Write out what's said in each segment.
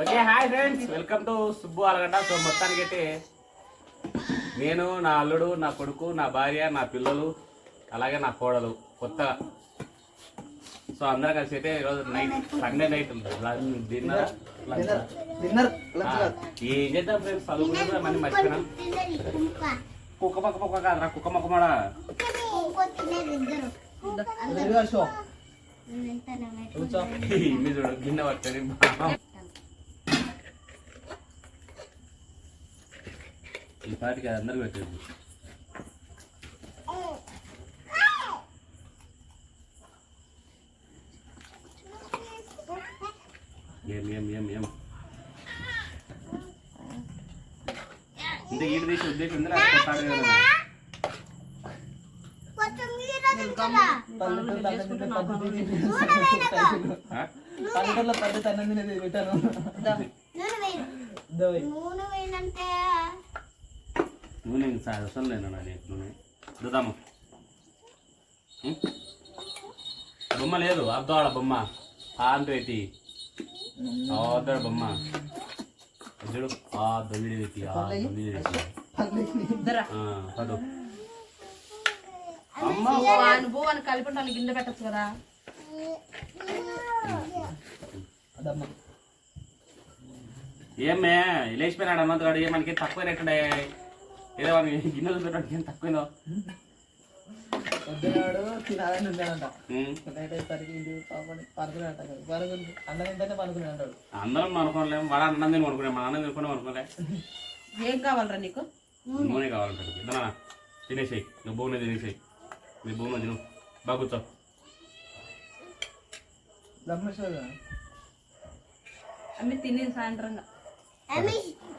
Okay hi friends. Welcome to Subbu Allagadda. So మొత్తానికి అయితే నేను నా అల్లుడు నా కొడుకు నా భార్య నా పిల్లలు అలాగే నా కోడలు కొత్తగా. సో అందరం కలిసి అయితే ఈరోజు నైట్ సండే నైట్ డిన్నర్ ఏం చేద్దాం ఫ్రెండ్స్? చదువుకుంటే మళ్ళీ మర్చిపోయినాం. కుక్క పక్క పక్క కాదురా కుక్క మొక్క మాడ? చూడు గిన్నె పట్టని ఈ పాటికి అందరు పెట్టేది ఏం ఏం ఏం ఏం ఇంత ఈడు తీసి ఉద్దేశం ఉంది కొట్టాడు కదా పల్లెటూరులో అన్నం తినే పద్ధతి ఆ? పల్లెటూరులో పద్ధతి అన్నం తినేది పెట్టాను. నూనె వేయనంటే నూనె ఇంకా అవసరం లేదు నా నీకు నూనె? చూద్దాము ఉం? బొమ్మ లేదు అద్దోడ బొమ్మ. ఆంటు పెట్టి. అద్దోడ బొమ్మ. చూడు ఆ దొమ్మిడి పెట్టి ఆ దొమ్మిడి పెట్టి. పదు. అమ్మ అనుభవాన్ని కలిపి ఉంటాను గిన్నె పెట్టచ్చు కదా. అదమ్మ. ఏమే లేచిపోయినాడు ఏ మనకి తక్కువ రేటుండే. ఏదో వాడిని గిన్నెలు పెట్టడానికి ఏం తక్కువైందో. పొద్దునాడు తినాలని ఉంటాడంట ఉం. నైట్ అయ్యేసరికి ఇంటి పాపని పనుకునేట పనుకుని అన్నం తింటేనే పనుకునే అంటాడు అందరం అనుకోలేము వాడు అన్నం తిని అనుకునే మన అన్నం తినుకునే అనుకోలే ఏం కావాలరా నీకు? నూనె కావాలంటాడు ఇద్దనా? తినేసేయి నువ్వు భూమి తినేసేయి. మీ భూమి తిను. బాగా కూర్చో. అమ్మి తిని సాయంత్రంగా.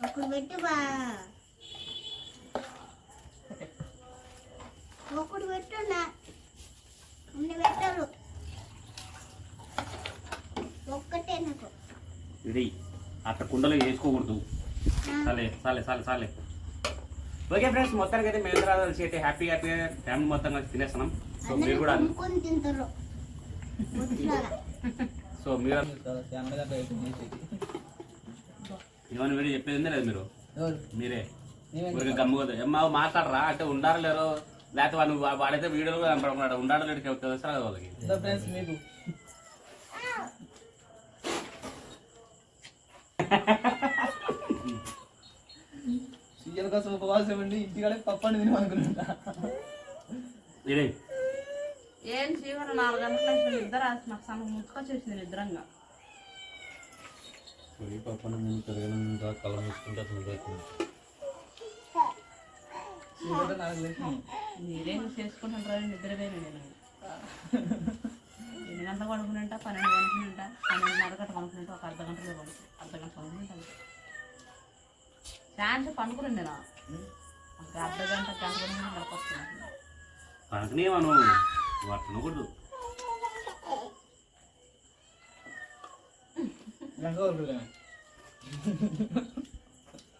పెట్టు అశోక్ దా ఒకటి పెట్టు బా. ఒకటి పెట్టు నా అన్ని పెట్టారు. ఒక్కటే నాకు. ఇది అట్ట కుండలో వేసుకోకూడదు. చాలే చాలే చాలే చాలే. ఓకే ఫ్రెండ్స్ మొత్తానికి అయితే మేము కలిసి అయితే హ్యాపీ హ్యాపీ ఫ్యామిలీ మొత్తం కలిసి తినేస్తున్నాం. సో మీరు కూడా తింటారు. సో మీరు ఏమైనా వీడియో చెప్పేది ఉందా లేదు మీరు? మీరే. ఊరికి గమ్ముకోదు ఏమ్మా మాట్లాడరా? అంటే ఉండాలి లేరో. లేకపోతే వాడు వాడైతే వీడియోలు కూడా కనపడకుండా ఉండాలి లేడు తెలుసా కదా వాళ్ళకి? కోసం ఉపవాసం ఉండి ఇంటికాడే పప్పండి తిని అనుకున్నా ఇదే ఏం చీకటి నాలుగు గంటల నుంచి ఇద్దరు నాకు సన్న ముట్టుక చేసింది నిద్రంగా సీఎల్ నాకు లేచింది మీరేం చేసుకుంటుంటారని నిద్రపోయినా నేను. ఎన్ని గంటలు పడుకునేంట? పన్నెండు పడుకునేంట పన్నెండున్నర గంట పడుకునేంట? ఒక అర్ధ గంటలో పడుకు అర్ధ గంట పడుకునేంట పనుకుని నేను. ఒక అర్ధ గంట గంట పడుకుని గడపొస్తున్నాను పనకనే మనం పట్టనకూడదు లంగా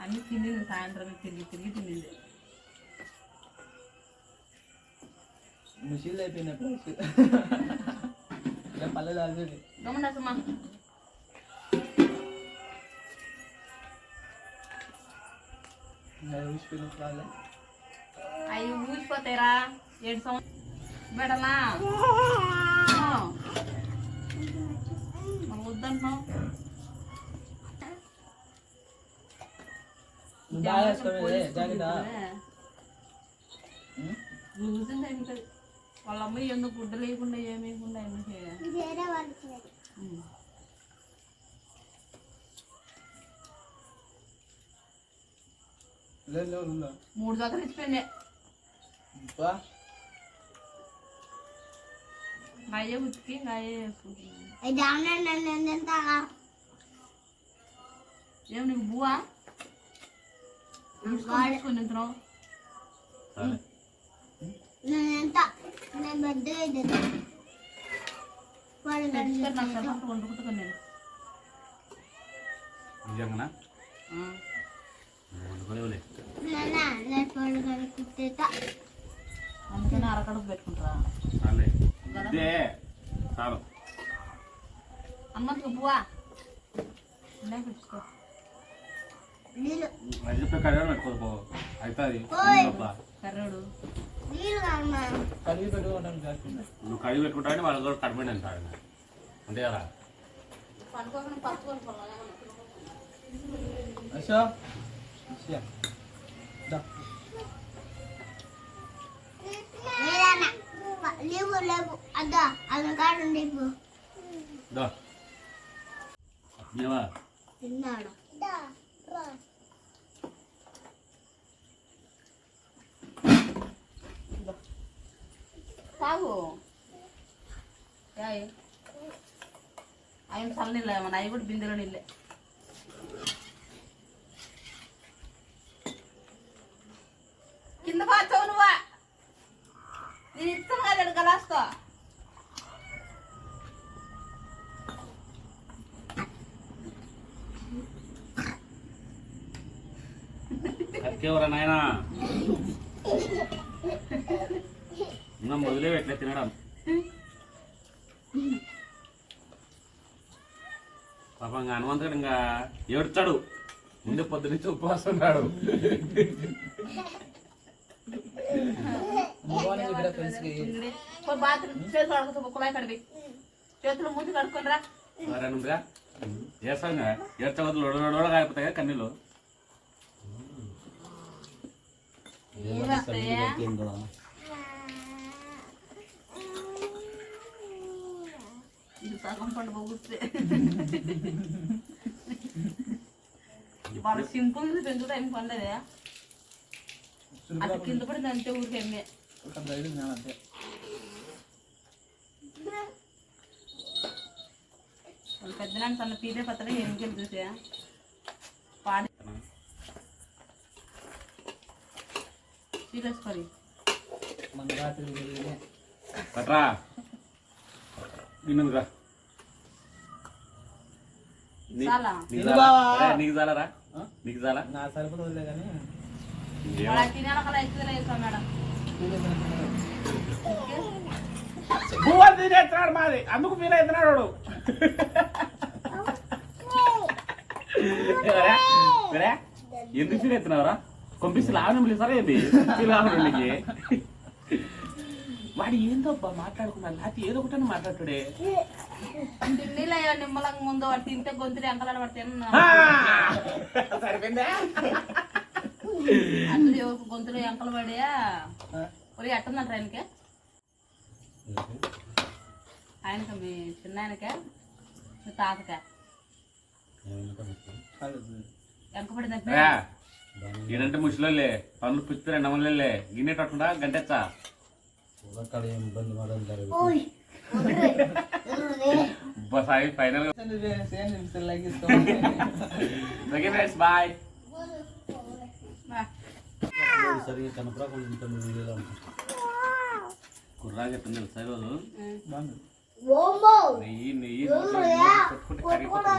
అన్ని తినింది సాయంత్రం తిరిగి తిరిగి తినింది. మిషన్లు అయిపోయినప్పుడు ఇలా పల్లెలు ఆల్రెడీ. గమనించమ్మా ఊసిపోయినప్పుడు రాలే అవి ఊసిపోతాయిరా. ఏడు సంవత్సరం బెడలా వద్దంటున్నావు నువ్వు బాగా వేసుకోవే జాకెట్ లూజింది ఇంకా వాళ్ళ అమ్మ ఎందుకు గుడ్డ లేకుండా ఏమి లేకుండా ఏమి మూడు దగ్గర ఇచ్చిపోయింది బా అయ్యే ఉతికి నన్ను ఎంత ఏం నీకు బువ్వా? కుట్టేతా అందుకని అరకడుపు పెట్టుకుంటారా చాలే బువ్వా ఇలా పెట్టుకో అది చెప్పే కడిగా పెట్టుకోపో అవుతుంది. కర్రోడు. పెట్టుకుంటాను కాకుండా. నువ్వు కడిగి పెట్టుకుంటావని వాళ్ళు కూడా కడిపోయింది అంటారు అంతే కదా అశా? లేవు లేవు. అద్దా అది కాడు నీకు దో. ఏవా తిన్నాడు తాగు. యాయ్ అవి చల్ల నీళ్ళు ఏమన్నా అవి కూడా బిందెలో నీళ్ళే. కింద పాచావు నువ్వా. నేను ఇస్తాను కదా గలాస్తో. ఎవరా నాయనా? ఇంకా మొదలే పెట్టలే తినడం? పాపం ఇంకా హనుమంతుడు ఇంకా ఏడుతాడు ముందే పొద్దు నుంచి ఉపవాసం ఉన్నాడు. చేతులు మూతి కడుక్కొని రా. చేస్తాం ఏడ్చవద్దు లోడ కాకపోతాయి కదా కన్నీళ్ళు. ఇది సగం పండు పోగుస్తే వాళ్ళు సింపుల్ పెంచుతా ఏం పండదే. అట్లా కింద పడింది అంతే ఊరికి ఎమ్మె ఒక ధైర్యం నేను అంతే. వాళ్ళు పెద్దనాన్ని సన్న పీదే పత్తలే ఎన్నికలు చూసా. పాడి. తీరేసుకోరి మన రాత్రి వెళ్ళి పట్రా గిన్నెందుకురా నీ- చాలా. నీకు నీకు చాలరా? నీకు చాలా నా సరిపోతుందిలే కానీ. భూవా తినేస్తున్నాడు మాది. అందుకు మీరు ఎత్తున్నాడు వాడు. ఎందుకు ఫీల్ ఎత్తున్నావురా పంపిస్తే లావణ్యం పిలుస్తారా ఏంది? ఫీల్ లావణ్యకి వాడు ఏందో అబ్బా మాట్లాడుకున్నా లేకపోతే ఏదో ఒకటి మాట్లాడుతాడే. నీళ్ళ నిమ్మలంగా ముందు వాడు తింటే గొంతులు ఎంకలాడ పడితే సరిపోయిందా? అందులో ఎవరికి గొంతులు ఎంకలు పడియా ఒరి ఆయనకి? ఆయనకి మీ చిన్న ఆయనకే మీ తాతకే? ఎంక పడిందంటే ఈడంటే ముసలోళ్ళే. పనులు పుచ్చితే నమ్మలే గిన్నెటట్టుండా గంటెచ్చా ఓయ్ సాయి ఫైనల్ సేమ్ నిమిషం లైక్ ఇస్తాం ఓకే ఫ్రెండ్స్ బాయ్ కుర్రాగా ఎట్టుంది తెలుసా ఈరోజు? నెయ్యి నెయ్యి కొట్టుకుంటా